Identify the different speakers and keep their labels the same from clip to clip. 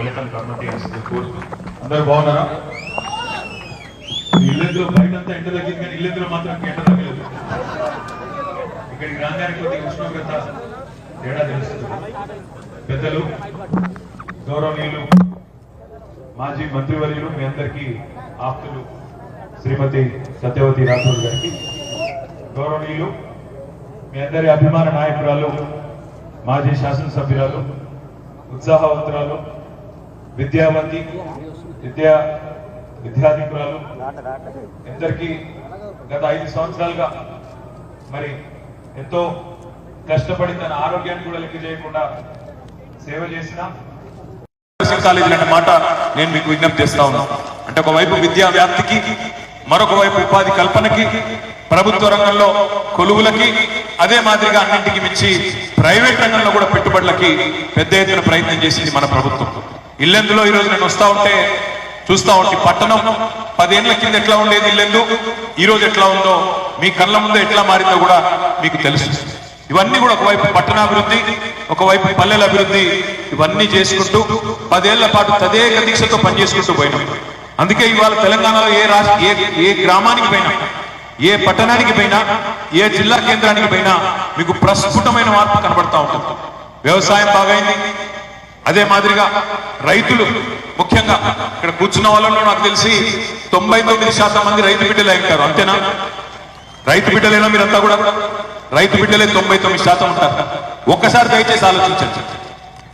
Speaker 1: Welcome committee అందరూ బాగున్నారా? ఇల్లెందులో బయటంతా ఎండ తగ్గింది కానీ ఇల్లెందులో మాత్రం ఎండ తగ్గలేదు. ఇక్కడికి రాగానే కొద్దిగా ఉష్ణోగ్రత తేడా తెలుస్తుంది. పెద్దలు గౌరవనీయులు మాజీ మంత్రివర్యులు మీ అందరికీ ఆప్తులు శ్రీమతి సత్యవతి రాథోడ్ గారికి గౌరవనీయులు మీ అందరి అభిమాన నాయకురాలు మాజీ శాసనసభ్యురాలు ఉత్సాహవంతురాలు విద్యామంది విద్యా విద్యాధికురాలు ఇద్దరికి గత ఐదు సంవత్సరాలుగా మరి ఎంతో కష్టపడి తన ఆరోగ్యాన్ని కూడా లెక్క చేయకుండా సేవ చేసిన కాలేజీలు అనే మాట నేను మీకు విజ్ఞప్తి చేస్తా ఉన్నా. అంటే ఒకవైపు విద్యా వ్యాప్తికి మరొక వైపు ఉపాధి కల్పనకి ప్రభుత్వ రంగంలో కొలువులకి అదే మాదిరిగా అన్నింటికి మించి ప్రైవేట్ రంగంలో కూడా పెట్టుబడులకి పెద్ద ఎత్తున ప్రయత్నం చేసింది మన ప్రభుత్వం. ఇల్లెందులో ఈరోజు నేను వస్తా ఉంటే చూస్తా ఉంటే పట్టణం. పదేళ్ళ కింద ఎట్లా ఉండేది ఇల్లెందు? ఈ రోజు ఎట్లా ఉందో మీ కళ్ళ ముందు ఎట్లా మారిందో కూడా మీకు తెలుసు. ఇవన్నీ కూడా ఒకవైపు పట్టణాభివృద్ధి ఒకవైపు పల్లెల అభివృద్ధి ఇవన్నీ చేసుకుంటూ పదేళ్ళ పాటు తదేక దీక్షతో పనిచేసుకుంటూ పోయినాం. అందుకే ఇవాళ తెలంగాణలో ఏ రాష్ట్ర ఏ ఏ గ్రామానికి పోయినా ఏ పట్టణానికి పోయినా ఏ జిల్లా కేంద్రానికి పోయినా మీకు ప్రస్ఫుటమైన మార్పు కనబడతా ఉంటుంది. వ్యవసాయం బాగైంది అదే మాదిరిగా రైతులు ముఖ్యంగా ఇక్కడ కూర్చున్న వాళ్ళలో నాకు తెలిసి తొంభై తొమ్మిది శాతం మంది రైతు బిడ్డలే ఉంటారు అంతేనా? రైతు బిడ్డలేనా మీరంతా కూడా రైతు బిడ్డలే తొంభై తొమ్మిది శాతం ఉంటారు. ఒక్కసారి దయచేసి ఆలోచించండి.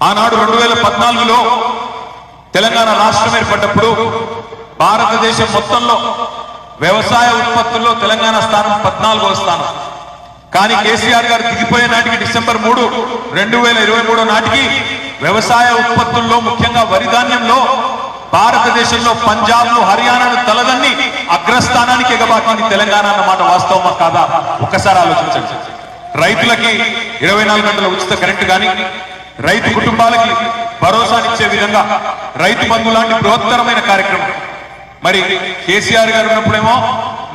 Speaker 1: ఆనాడు రెండు వేల పద్నాలుగులో తెలంగాణ రాష్ట్రం ఏర్పడ్డప్పుడు భారతదేశం మొత్తంలో వ్యవసాయ ఉత్పత్తుల్లో తెలంగాణ స్థానం పద్నాలుగో స్థానం. కానీ కేసీఆర్ గారు దిగిపోయే నాటికి డిసెంబర్ మూడు రెండు వేల ఇరవై మూడో నాటికి వ్యవసాయ ఉత్పత్తుల్లో ముఖ్యంగా వరి ధాన్యంలో భారతదేశంలో పంజాబ్ను హర్యానాను తలదన్ని అగ్రస్థానానికి ఎగబాకింది తెలంగాణ అన్నమాట వాస్తవమా కాదా? ఒక్కసారి ఆలోచించండి. రైతులకి ఇరవై నాలుగు గంటల ఉచిత కరెంటు కానీ రైతు కుటుంబాలకి భరోసానిచ్చే విధంగా రైతు బంధు లాంటి బృహత్తరమైన కార్యక్రమం. మరి కేసీఆర్ గారు ఉన్నప్పుడేమో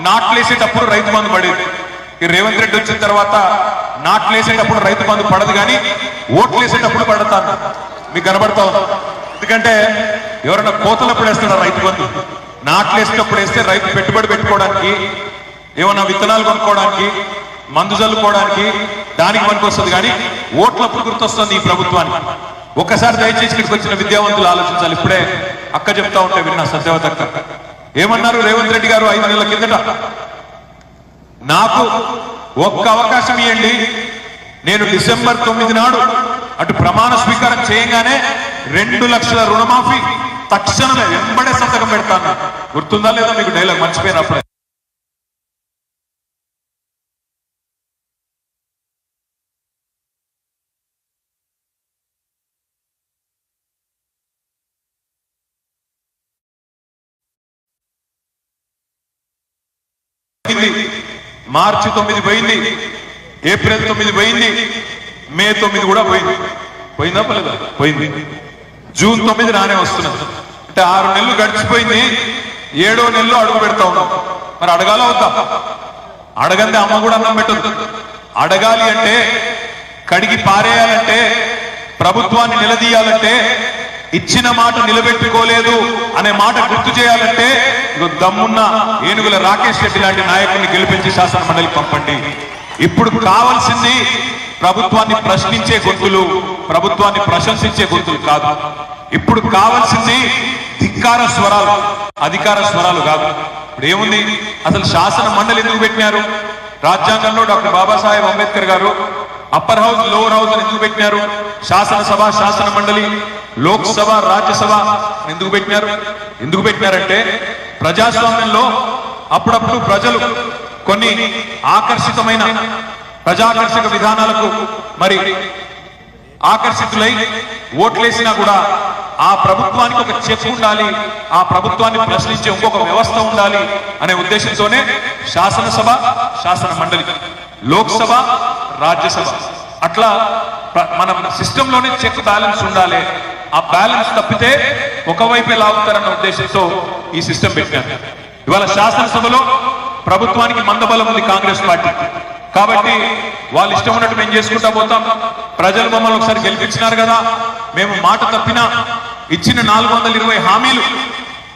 Speaker 1: నాట్లేసేటప్పుడు రైతు బంధు పడేది. ఈ రేవంత్ రెడ్డి వచ్చిన తర్వాత నాట్లేసేటప్పుడు రైతు బంధు పడదు కానీ ఓట్లు వేసేటప్పుడు పడతాను. మీకు కనబడతా ఎందుకంటే ఎవరైనా కోతలప్పుడు వేస్తాడా రైతు బంధు? నాట్లేసేటప్పుడు వేస్తే రైతు పెట్టుబడి పెట్టుకోవడానికి ఏమన్నా విత్తనాలు కొనుక్కోవడానికి మందు చల్లుకోవడానికి దానికి పనికొస్తుంది కానీ ఓట్లప్పుడు గుర్తొస్తుంది ఈ ప్రభుత్వానికి. ఒక్కసారి దయచేసి ఇక్కడికి వచ్చిన విద్యావంతులు ఆలోచించాలి. ఇప్పుడే అక్క చెప్తా ఉంటే విన్నా సత్యవత అక్క. ఏమన్నారు రేవంత్ రెడ్డి గారు ఐదు నెలల కిందట? నాకు ఒక్క అవకాశం ఇవ్వండి నేను డిసెంబర్ తొమ్మిది నాడు అటు ప్రమాణ స్వీకారం చేయగానే రెండు లక్షల రుణమాఫీ తక్షణమే వెంబడే సంతకం పెడతాను. గుర్తుందా లేదా మీకు డైలాగ్ మర్చిపోయినప్పుడే? మార్చి తొమ్మిది పోయింది. ఏప్రిల్ తొమ్మిది పోయింది మే తొమ్మిది కూడా పోయింది. పోయిందా పోలేదా? పోయింది. జూన్ తొమ్మిది రానే వస్తున్నది. అంటే ఆరు నెలలు గడిచిపోయింది ఏడో నెలలో అడుగు పెడతా ఉన్నాం. మరి అడగాల అవుతా అడగంది అమ్మ కూడా అన్నం పెట్టదు అడగాలి అంటే కడిగి పారేయాలంటే ప్రభుత్వాన్ని నిలదీయాలంటే ఇచ్చిన మాట నిలబెట్టుకోలేదు అనే మాట గుర్తు చేయాలంటే దమ్మున్న ఏనుగుల రాకేష్ రెడ్డి లాంటి నాయకుడిని గెలిపించి శాసన మండలి పంపండి. ఇప్పుడు కావాల్సింది ప్రభుత్వాన్ని ప్రశ్నించే గొంతులు ప్రభుత్వాన్ని ప్రశంసించే గొంతులు కాదు. ఇప్పుడు కావాల్సింది ధిక్కార స్వరాలు అధికార స్వరాలు కాదు. ఇప్పుడు ఏముంది? అసలు శాసన మండలి ఎందుకు పెట్టినారు? రాజ్యాంగంలో డాక్టర్ బాబాసాహెబ్ అంబేద్కర్ గారు అప్పర్ హౌస్ లోవర్ హౌస్ ఎందుకు పెట్టినారు? శాసనసభ శాసన మండలి లోక్సభ రాజ్యసభ ఎందుకు పెట్టినారు? ఎందుకు పెట్టినారంటే ప్రజాస్వామ్యంలో అప్పుడప్పుడు ప్రజలు కొన్ని ఆకర్షితమైన ప్రజాకర్షక విధానాలకు మరి ఆకర్షితులై ఓట్లేసినా కూడా ఆ ప్రభుత్వానికి ఒక చెక్ ఉండాలి ఆ ప్రభుత్వాన్ని ప్రశ్నించే ఇంకొక వ్యవస్థ ఉండాలి అనే ఉద్దేశంతోనే శాసనసభ శాసన మండలి లోక్సభ రాజ్యసభ. అట్లా ప్ర- మన సిస్టంలోనే చెక్ బ్యాలెన్స్ ఉండాలి. ఆ బ్యాలెన్స్ తప్పితే ఒకవైపే లాగుతారన్న ఉద్దేశంతో ఈ సిస్టమ్ పెట్టారు ఇవాళ శాసనసభలో ప్రభుత్వానికి మందబలం ఉంది కాంగ్రెస్ పార్టీ. కాబట్టి వాళ్ళు ఇష్టం ఉన్నట్టు మేము చేసుకుంటా పోతాం. ప్రజలు మమ్మల్ని ఒకసారి గెలిపించినారు కదా. మేము మాట తప్పినా ఇచ్చిన నాలుగు వందల ఇరవై హామీలు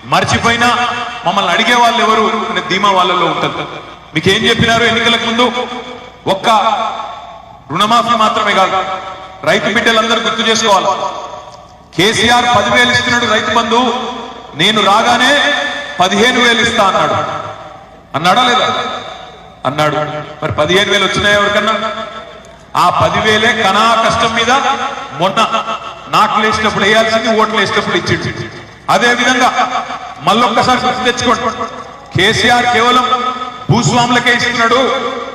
Speaker 1: మర్చిపోయినా మమ్మల్ని అడిగే వాళ్ళు ఎవరు? అనే ధీమా వాళ్ళలో ఉంటుంది మీకు ఏం చెప్పినారు ఎన్నికలకు ముందు? ఒక్క రుణమాఫీ మాత్రమే కాదు. రైతు బిడ్డలందరూ గుర్తు చేసుకోవాలి. కేసీఆర్ పదివేలు ఇస్తున్నాడు రైతు బంధు. నేను రాగానే పదిహేను వేలు ఇస్తా అన్నాడు. అన్నాడా లేదా? అన్నాడు. మరి పదిహేను వేలు వచ్చినాయి ఎవరికన్నా? ఆ పదివేలే కనా కష్టం మీద మొన్న నాట్లు వేసినప్పుడు వేయాల్సింది ఓట్లు వేసినప్పుడు ఇచ్చిండు. అదే విధంగా మళ్ళొక్కసారి గుర్తు తెచ్చుకోండి. కేసీఆర్ కేవలం భూస్వాములకే ఇస్తున్నాడు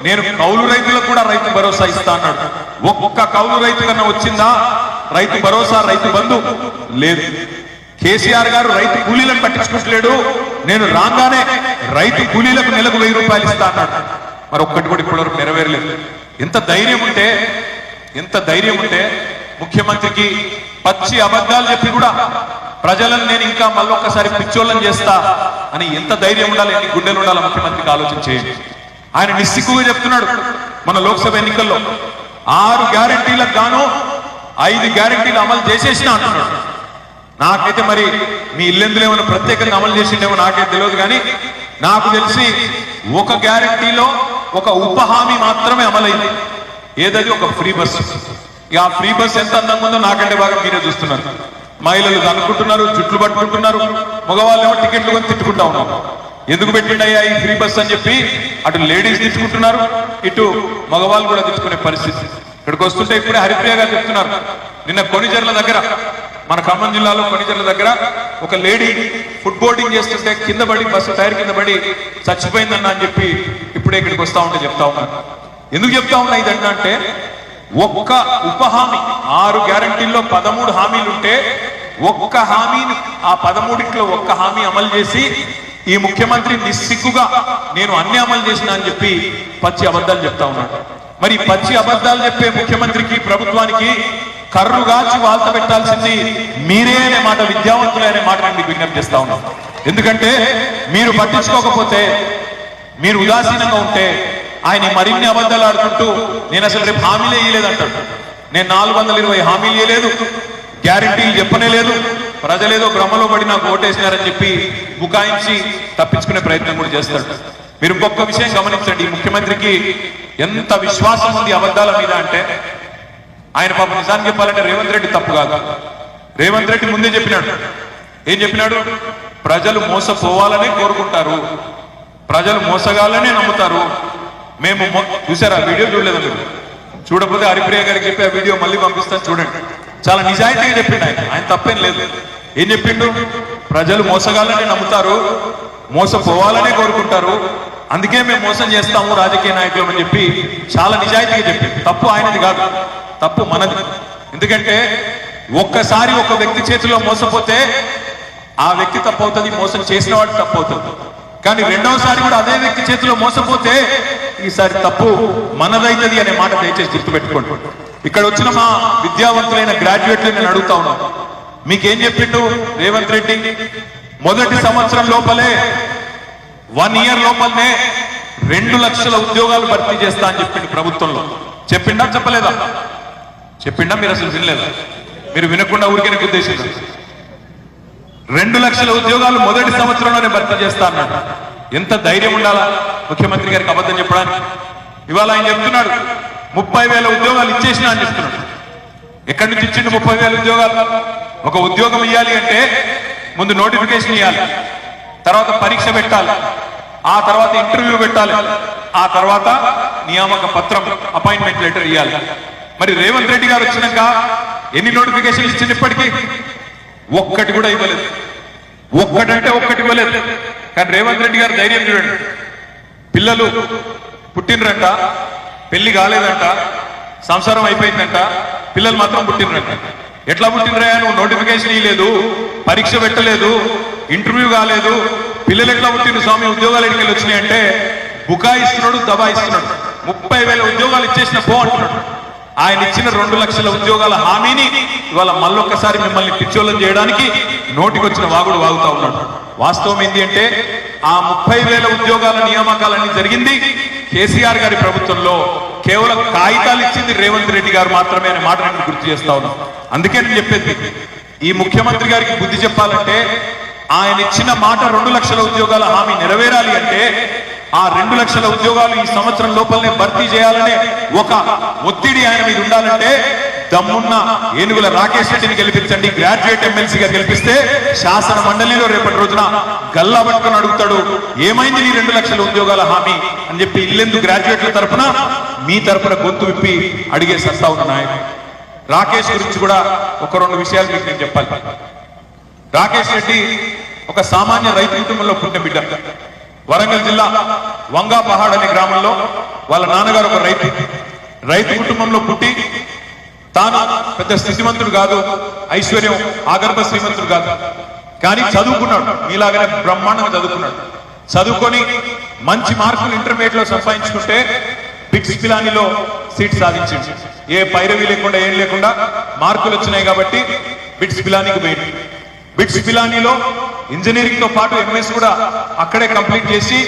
Speaker 1: నేను కౌలు రైతులకు కూడా రైతు భరోసా ఇస్తా అన్నాడు. ఒక్క కౌలు రైతు కన్నా వచ్చిందా? రైతు భరోసా రైతు బంధు లేదు. కేసీఆర్ గారు రైతు కూలీలను పట్టించుకుంటలేడు. నేను రాగానే రైతు కూలీలకు నెలకు వెయ్యి రూపాయలు ఇస్తా అన్నాడు. మరి ఒక్కటి కూడా ఇప్పటివరకు నెరవేరలేదు. ఎంత ధైర్యం ఉంటే ఎంత ధైర్యం ఉంటే ముఖ్యమంత్రికి పచ్చి అబద్ధాలు చెప్పి కూడా ప్రజలను నేను ఇంకా మళ్ళొక్కసారి పిచ్చోళ్ళని చేస్తా అని ఎంత ధైర్యం ఉండాలి ఎన్ని గుండెలు ఉండాలి ముఖ్యమంత్రికి ఆలోచన చేయండి. ఆయన నిస్సిగ్గుగా చెప్తున్నాడు మన లోక్సభ ఎన్నికల్లో. ఆరు గ్యారంటీలకు గాను ఐదు గ్యారంటీలు అమలు చేసేసిన అంటున్నాడు. నాకైతే మరి మీ ఇల్లెందులో ఏమైనా ప్రత్యేకంగా అమలు చేసిండేమో నాకైతే తెలియదు కానీ నాకు తెలిసి ఒక గ్యారంటీలో ఒక ఉప హామీ మాత్రమే అమలైంది. ఏదది ఒక ఫ్రీ బస్? ఇక ఆ ఫ్రీ బస్ ఎంత అందంగా ఉందో నాకంటే బాగా మీరే చూస్తున్నారు. మహిళలు అనుకుంటున్నారు జుట్లు పట్టుకుంటున్నారు మగవాళ్ళు ఏమో టికెట్లు కొని తిట్టుకుంటా ఉన్నారు. ఎందుకు పెట్టిండయ్యా ఈ ఫ్రీ బస్ అని చెప్పి అటు లేడీస్ తిట్టుకుంటున్నారు ఇటు మగవాళ్ళు కూడా తిట్టుకునే పరిస్థితి. ఇక్కడికి వస్తుంటే ఇప్పుడే హరిప్రియ గారు చెప్తున్నారు నిన్న కొనిజర్ల దగ్గర మన ఖమ్మం జిల్లాలో కొనిజర్ల దగ్గర ఒక లేడీ ఫుడ్ బోర్డింగ్ చేస్తుంటే కింద పడి బస్సు టైర్ కింద పడి చచ్చిపోయిందన్న అని చెప్పి ఇప్పుడే ఇక్కడికి వస్తా ఉంటే చెప్తా ఉన్నాను ఎందుకు చెప్తా ఉన్నా ఇదంటే అంటే ఒక్క ఉప హామీ ఆరు గ్యారంటీల్లో పదమూడు హామీలు ఉంటే ఒక్క హామీని ఆ పదమూడిట్లో ఒక్క హామీ అమలు చేసి ఈ ముఖ్యమంత్రి నిస్సిగ్గుగా నేను అన్ని అమలు చేసిన అని చెప్పి పచ్చి అబద్ధాలు చెప్తా ఉన్నాడు మరి పచ్చి అబద్ధాలు చెప్పే ముఖ్యమంత్రికి ప్రభుత్వానికి కర్రుగాచి కాచి పెట్టాల్సింది మీరే అనే మాట విద్యావంతులే అనే మాట నేను మీకు విజ్ఞప్తి చేస్తా ఉన్నాను ఎందుకంటే మీరు పట్టించుకోకపోతే మీరు ఉదాసీనంగా ఉంటే ఆయన మరిన్ని అబద్ధాలు ఆడుకుంటూ నేను అసలు రేపు హామీలే ఇయ్యలేదంటాడు నేను నాలుగు వందల ఇరవై హామీలు ఇయ్యలేదు గ్యారంటీలు చెప్పనే లేదు ప్రజలేదో భ్రమలో పడి నాకు ఓటేసినారని చెప్పి బుకాయించి తప్పించుకునే ప్రయత్నం కూడా చేస్తాడు. మీరు ఇంకొక విషయం గమనించండి ముఖ్యమంత్రికి ఎంత విశ్వాసం ఉంది అబద్ధాల మీద అంటే ఆయన పాప నిజాన్ని చెప్పాలంటే రేవంత్ రెడ్డి తప్పు కాదు. రేవంత్ రెడ్డి ముందే చెప్పినాడు. ఏం చెప్పినాడు? ప్రజలు మోసపోవాలని కోరుకుంటారు. ప్రజలు మోసగాలనే నమ్ముతారు. మేము చూసారా? వీడియో చూడలేదు మీరు. చూడకపోతే హరిప్రియ గారికి చెప్పి ఆ వీడియో మళ్ళీ పంపిస్తాను చూడండి. చాలా నిజాయితీగా చెప్పిండు ఆయన. ఆయన తప్పేం లేదు. ఏం చెప్పిండు? ప్రజలు మోసగాలనే నమ్ముతారు. మోసపోవాలనే కోరుకుంటారు. అందుకే మేము మోసం చేస్తాము రాజకీయ నాయకులు అని చెప్పి చాలా నిజాయితీగా చెప్పింది తప్పు ఆయనది కాదు. తప్పు మనది. ఎందుకంటే ఒక్కసారి ఒక వ్యక్తి చేతిలో మోసపోతే ఆ వ్యక్తి తప్పు అవుతుంది మోసం చేసిన వాడు తప్పు అవుతుంది కానీ రెండవసారి కూడా అదే వ్యక్తి చేతిలో మోసపోతే ఈసారి తప్పు మనదైతది అనే మాట దయచేసి గుర్తుపెట్టుకోండి. ఇక్కడ వచ్చిన మా విద్యావంతులైన గ్రాడ్యుయేట్లు నేను అడుగుతా ఉన్నాను మీకేం చెప్పిండు రేవంత్ రెడ్డి? మొదటి సంవత్సరం లోపలే వన్ ఇయర్ లోపలనే రెండు లక్షల ఉద్యోగాలు భర్తీ చేస్తా అని చెప్పిండు ప్రభుత్వంలో. చెప్పిండా చెప్పలేదా? చెప్పిండా మీరు అసలు వినలేదా? మీరు వినకుండా ఊరికే ఉద్దేశించారు రెండు లక్షల ఉద్యోగాలు మొదటి సంవత్సరంలోనే భర్తీ చేస్తా అన్నాడు. ఎంత ధైర్యం ఉండాలా? ముఖ్యమంత్రి గారికి అబద్ధం చెప్పడానికి. ఇవాళ ఆయన చెప్తున్నాడు ముప్పై వేల ఉద్యోగాలు ఇచ్చేసిన అని చెప్తున్నాడు. ఎక్కడి నుంచి ఇచ్చిండు ముప్పై వేల ఉద్యోగాలు? ఒక ఉద్యోగం ఇవ్వాలి అంటే ముందు నోటిఫికేషన్ ఇవ్వాలి తర్వాత పరీక్ష పెట్టాలి. ఆ తర్వాత ఇంటర్వ్యూ పెట్టాలి. ఆ తర్వాత నియామక పత్రం అపాయింట్మెంట్ లెటర్ ఇవ్వాలి మరి రేవంత్ రెడ్డి గారు వచ్చినాక ఎన్ని నోటిఫికేషన్లు ఇచ్చింది ఇప్పటికీ? ఒక్కటి కూడా ఇవ్వలేదు. ఒక్కటంటే ఒక్కటి ఇవ్వలేదు. కానీ రేవంత్ రెడ్డి గారు ధైర్యం చూడండి. పిల్లలు పుట్టినరంట పెళ్ళి కాలేదంట సంసారం అయిపోయిందంట పిల్లలు మాత్రం పుట్టినరంట ఎట్లా పుట్టినరా నువ్వు నోటిఫికేషన్ ఇవ్వలేదు పరీక్ష పెట్టలేదు ఇంటర్వ్యూ కాలేదు. పిల్లలు ఎట్లా పుట్టిన స్వామి? ఉద్యోగాలు ఎక్కడికి వచ్చినాయంటే బుకాయిస్తున్నాడు దబాయిస్తున్నాడు. ముప్పై వేల ఉద్యోగాలు ఇచ్చేసిన పో అంటున్నాడు. ఆయన ఇచ్చిన రెండు లక్షల ఉద్యోగాల హామీని ఇవాళ మళ్ళొక్కసారి మిమ్మల్ని పిచ్చోళ్ళం చేయడానికి నోటికొచ్చిన వాగుడు వాగుతా ఉన్నాడు. వాస్తవం ఏంటి అంటే ఆ ముప్పై వేల ఉద్యోగాల నియామకాలన్నీ జరిగింది కేసీఆర్ గారి ప్రభుత్వంలో కేవలం కాగితాలు ఇచ్చింది రేవంత్ రెడ్డి గారు మాత్రమే అనే మాట నేను గుర్తు చేస్తా ఉన్నాను అందుకే నేను చెప్పేది ఈ ముఖ్యమంత్రి గారికి బుద్ధి చెప్పాలంటే ఆయన ఇచ్చిన మాట రెండు లక్షల ఉద్యోగాల హామీ నెరవేరాలి అంటే ఆ రెండు లక్షల ఉద్యోగాలు ఈ సంవత్సరం లోపలనే భర్తీ చేయాలనే ఒక ఒత్తిడి ఆయన మీద ఉండాలంటే దమ్మున్న ఏనుగుల రాకేష్ రెడ్డిని గెలిపించండి. గ్రాడ్యుయేట్ ఎమ్మెల్సీగా గెలిపిస్తే శాసన మండలిలో రేపటి రోజున గల్లా పట్టుకొని అడుగుతాడు ఏమైంది నీ రెండు లక్షల ఉద్యోగాల హామీ? అని చెప్పి ఇల్లెందు గ్రాడ్యుయేట్ల తరపున మీ తరపున గొంతు విప్పి అడిగే సత్తా ఉన్న నాయకుడు. రాకేష్ గురించి కూడా ఒక రెండు విషయాలు మీకు నేను చెప్పాలి. రాకేష్ రెడ్డి ఒక సామాన్య రైతు కుటుంబంలో పుట్టిన బిడ్డ. వరంగల్ జిల్లా వంగాపహాడ్ అనే గ్రామంలో వాళ్ళ నాన్నగారు ఒక రైతు. రైతు కుటుంబంలో పుట్టి తాను పెద్ద స్థితిమంతుడు కాదు ఐశ్వర్యం ఆగర్భ శ్రీమంతుడు కాదు. కానీ చదువుకున్నాడు మీలాగానే బ్రహ్మాండంగా చదువుకున్నాడు. చదువుకొని మంచి మార్కులు ఇంటర్మీడియట్లో సంపాదించుకుంటే బిట్స్ పిలానిలో సీట్ సాధించింది ఏ పైరవి లేకుండా ఏం లేకుండా మార్కులు వచ్చినాయి కాబట్టి బిట్స్ పిలానికి పోయింది బిట్స్ పిలానీలో ఇంజనీరింగ్తో పాటు ఎంఎస్ కూడా అక్కడే కంప్లీట్ చేసి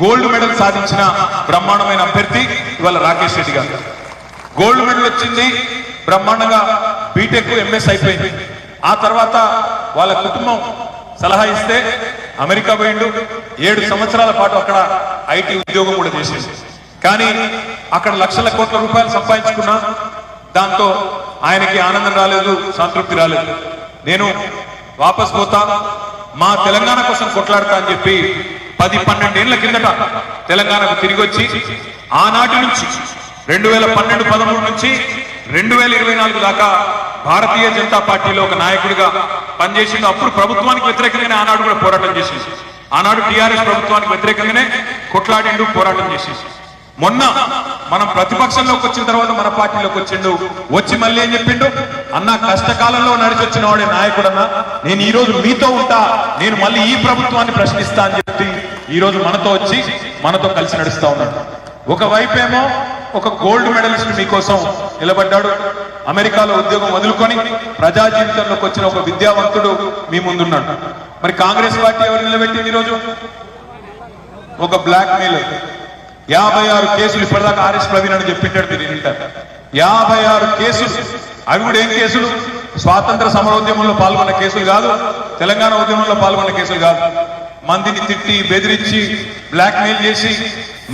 Speaker 1: గోల్డ్ మెడల్ సాధించిన బ్రహ్మాండమైన అభ్యర్థి ఇవాళ రాకేష్ రెడ్డి గారు. గోల్డ్ మెడల్ వచ్చింది బ్రహ్మాండంగా బీటెక్ ఎంఎస్ అయిపోయింది. ఆ తర్వాత వాళ్ళ కుటుంబం సలహా ఇస్తే అమెరికా పోయిండు. ఏడు సంవత్సరాల పాటు అక్కడ ఐటీ ఉద్యోగం కూడా చేసింది కానీ అక్కడ లక్షల కోట్ల రూపాయలు సంపాదించుకున్నా దాంతో ఆయనకి ఆనందం రాలేదు సంతృప్తి రాలేదు. నేను వాపస్ పోతా. మా తెలంగాణ కోసం కొట్లాడతా అని చెప్పి పది పన్నెండేళ్ళ కిందట తెలంగాణకు తిరిగి వచ్చి ఆనాటి నుంచి రెండు వేల పన్నెండు పదమూడు నుంచి రెండు వేల ఇరవై నాలుగు దాకా భారతీయ జనతా పార్టీలో ఒక నాయకుడిగా పనిచేసిండు. అప్పుడు ప్రభుత్వానికి వ్యతిరేకంగానే ఆనాడు కూడా పోరాటం చేసింది ఆనాడు టిఆర్ఎస్ ప్రభుత్వానికి వ్యతిరేకంగానే కొట్లాడిండు పోరాటం చేసింది మొన్న మనం ప్రతిపక్షంలోకి వచ్చిన తర్వాత మన పార్టీలోకి వచ్చిండు. వచ్చి మళ్ళీ ఏం చెప్పిండు? అన్న కష్టకాలంలో నడిచి వచ్చిన వాడే నాయకుడన్నా నేను ఈ రోజు మీతో ఉంటా నేను మళ్ళీ ఈ ప్రభుత్వాన్ని ప్రశ్నిస్తా అని చెప్పి ఈ రోజు మనతో వచ్చి మనతో కలిసి నడుస్తా ఉన్నాడు. ఒకవైపేమో ఒక గోల్డ్ మెడలిస్ట్ మీకోసం నిలబడ్డాడు. అమెరికాలో ఉద్యోగం వదులుకొని ప్రజా జీవితంలోకి వచ్చిన ఒక విద్యావంతుడు మీ ముందున్నాడు. మరి కాంగ్రెస్ పార్టీ ఎవరు నిలబెట్టింది ఈరోజు ఒక బ్లాక్ మెయిల్ యాభై ఆరు కేసులు ఇప్పటిదాకా ఆర్ఎస్ ప్రవీణ్ అని చెప్పింటాడు మీరు యాభై ఆరు కేసులు. అవి కూడా ఏం కేసులు? స్వాతంత్ర సమరోద్యమంలో పాల్గొన్న కేసులు కాదు తెలంగాణ ఉద్యమంలో పాల్గొన్న కేసులు కాదు. మందిని తిట్టి బెదిరించి బ్లాక్ మెయిల్ చేసి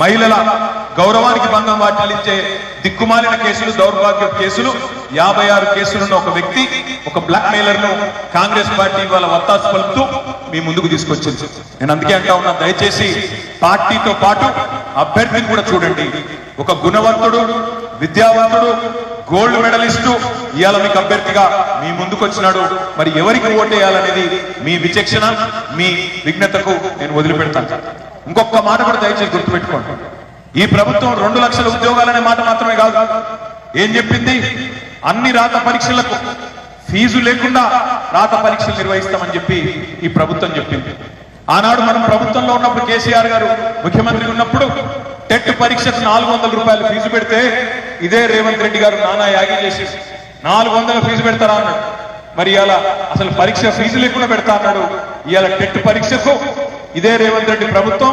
Speaker 1: మహిళల గౌరవానికి భంగం వాటిల్లించే దిక్కుమాలిన కేసులు దౌర్భాగ్య కేసులు యాభై ఆరు కేసులున్న ఒక వ్యక్తి ఒక బ్లాక్ మెయిలర్ను కాంగ్రెస్ పార్టీ వాళ్ళ వత్తాసు పలుపుతూ మీ ముందుకు తీసుకొచ్చింది. నేను అందుకే అంటా ఉన్నా దయచేసి పార్టీతో పాటు అభ్యర్థిని కూడా చూడండి. ఒక గుణవంతుడు విద్యావంతుడు గోల్డ్ మెడలిస్టు ఇవాళ మీకు అభ్యర్థిగా మీ ముందుకు వచ్చినాడు మరి ఎవరికి ఓటేయాలనేది మీ విచక్షణ మీ విఘ్నతకు నేను వదిలిపెడతాను. ఇంకొక మాట కూడా దయచేసి గుర్తుపెట్టుకోండి. ఈ ప్రభుత్వం రెండు లక్షల ఉద్యోగాలనే మాట మాత్రమే కాదు. ఏం చెప్పింది? అన్ని రాత పరీక్షలకు ఫీజు లేకుండా రాత పరీక్షలు నిర్వహిస్తామని చెప్పి ఈ ప్రభుత్వం చెప్పింది. ఆనాడు మనం ప్రభుత్వంలో ఉన్నప్పుడు కేసీఆర్ గారు ముఖ్యమంత్రి ఉన్నప్పుడు టెట్ పరీక్షకు నాలుగు వందల రూపాయలు ఫీజు పెడితే ఇదే రేవంత్ రెడ్డి గారు నానా యాగి చేసి నాలుగు వందల ఫీజు పెడతారా అన్నాడు. మరి ఇలా అసలు పరీక్ష ఫీజు లేకుండా పెడతా అన్నాడు. ఇవాళ టెట్ పరీక్షకు ఇదే రేవంత్ రెడ్డి ప్రభుత్వం.